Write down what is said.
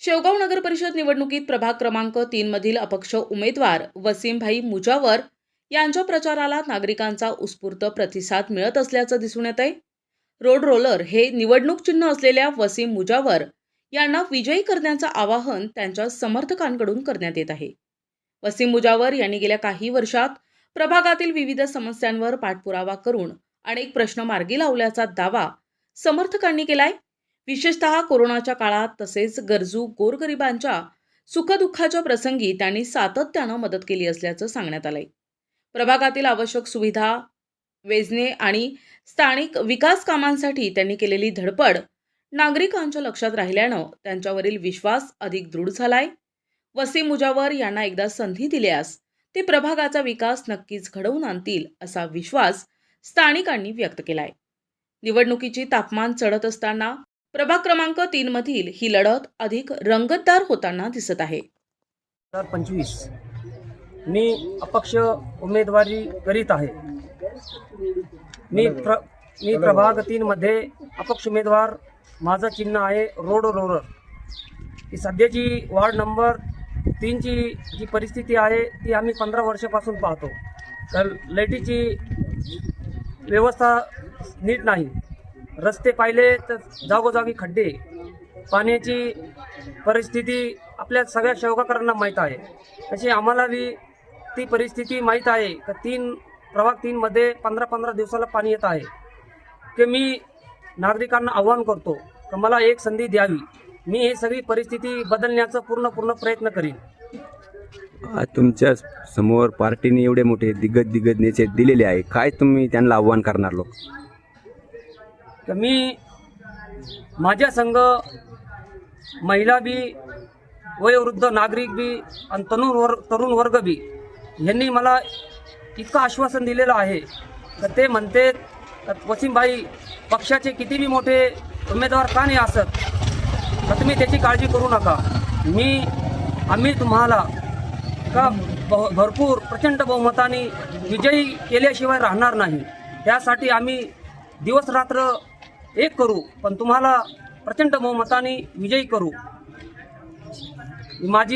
परिषद निवडणुकीत प्रभाग क्रमांक तीन मधील अपक्ष उमेदवार वसीमभाई मुजावर यांच्या प्रचाराला नागरिकांचा उत्स्फूर्त प्रतिसाद मिळत असल्याचं दिसून येत आहे. रोड रोलर हे निवडणूक चिन्ह असलेल्या वसीम मुजावर यांना विजयी करण्याचं आवाहन त्यांच्या समर्थकांकडून करण्यात येत आहे. वसीम मुजावर यांनी गेल्या काही वर्षात प्रभागातील विविध समस्यांवर पाठपुरावा करून अनेक प्रश्न मार्गी लावल्याचा दावा समर्थकांनी केलाय. विशेषतः कोरोनाच्या काळात तसेच गरजू गोरगरिबांच्या सुखदुःखाच्या प्रसंगी त्यांनी सातत्यानं मदत केली असल्याचं सांगण्यात आलंय. प्रभागातील आवश्यक सुविधा वेजने आणि स्थानिक विकास कामांसाठी त्यांनी केलेली धडपड नागरिकांच्या लक्षात राहिल्यानं त्यांच्यावरील विश्वास अधिक दृढ झालाय. वसी मुजावर यांना एकदा संधी दिल्यास ते प्रभागाचा विकास नक्कीच घडवून आणतील असा विश्वास स्थानिकांनी व्यक्त केलाय. निवडणुकीची तापमान चढत असताना प्रभाग क्रमांक तीन मधील ही लढत अधिक रंगतदार होताना दिसत आहे. हजार पंचवीस मी अपक्ष उमेदवारी करीत आहे. मी प्र मी प्रभाग तीनमध्ये अपक्ष उमेदवार माझं चिन्ह आहे रोड रोलर ही सध्याची वार्ड नंबर तीनची जी परिस्थिती आहे ती आम्ही पंधरा वर्षापासून पाहतो. तर लाईटीची व्यवस्था नीट नाही. रस्ते पाहिले तर जागोजागी खड्डे पाण्याची परिस्थिती आपल्या सगळ्या शेवगाकरांना माहीत आहे. तशी आम्हाला बी ती परिस्थिती माहीत आहे का तीन प्रभाग तीनमध्ये पंधरा पंधरा दिवसाला पाणी येत आहे. की मी नागरिकांना आव्हान करतो का मला एक संधी द्यावी. मी ही सगळी परिस्थिती बदलण्याचा पूर्ण पूर्ण प्रयत्न करीन. तुमच्यासमोर पार्टीने एवढे मोठे दिग्गज दिग्गज नेते दिलेले आहे. काय तुम्ही त्यांना आव्हान करणार लोक? तर मी माझ्या संघ महिला बी वयोवृद्ध नागरिक बी आणि तरुण वर्ग तरुण वर्ग बी यांनी मला इतकं आश्वासन दिलेलं आहे. तर ते म्हणते का पक्षाचे किती बी मोठे उमेदवार का नाही असत? तर तुम्ही त्याची काळजी करू नका. मी आम्ही तुम्हाला का भ- भरपूर प्रचंड बहुमताने विजयी केल्याशिवाय राहणार नाही. त्यासाठी आम्ही दिवस रात्र एक करू पण तुम्हाला प्रचंड बहुमताने विजयी करू. माझी